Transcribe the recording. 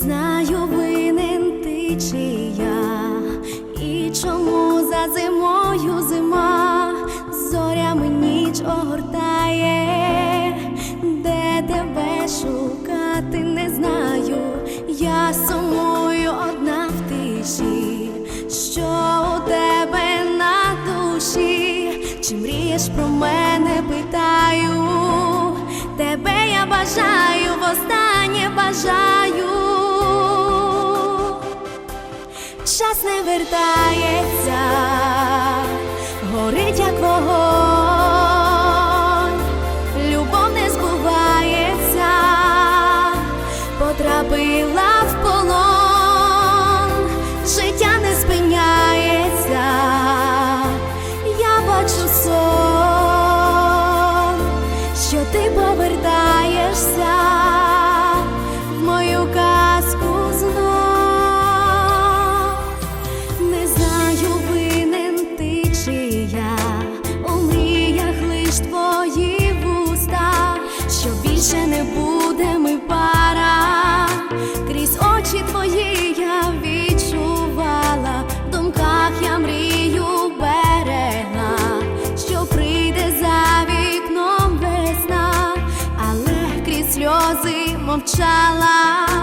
Знаю, винен ти чи я, і чому за зимою зима, зорями ніч огортає, де тебе шукати не знаю, я сумую одна в тиші, що у тебе на душі, чи мрієш про мене, питаю, тебе я бажаю, востаннє бажаю. Час не вертається, горить як вогонь, мовчала.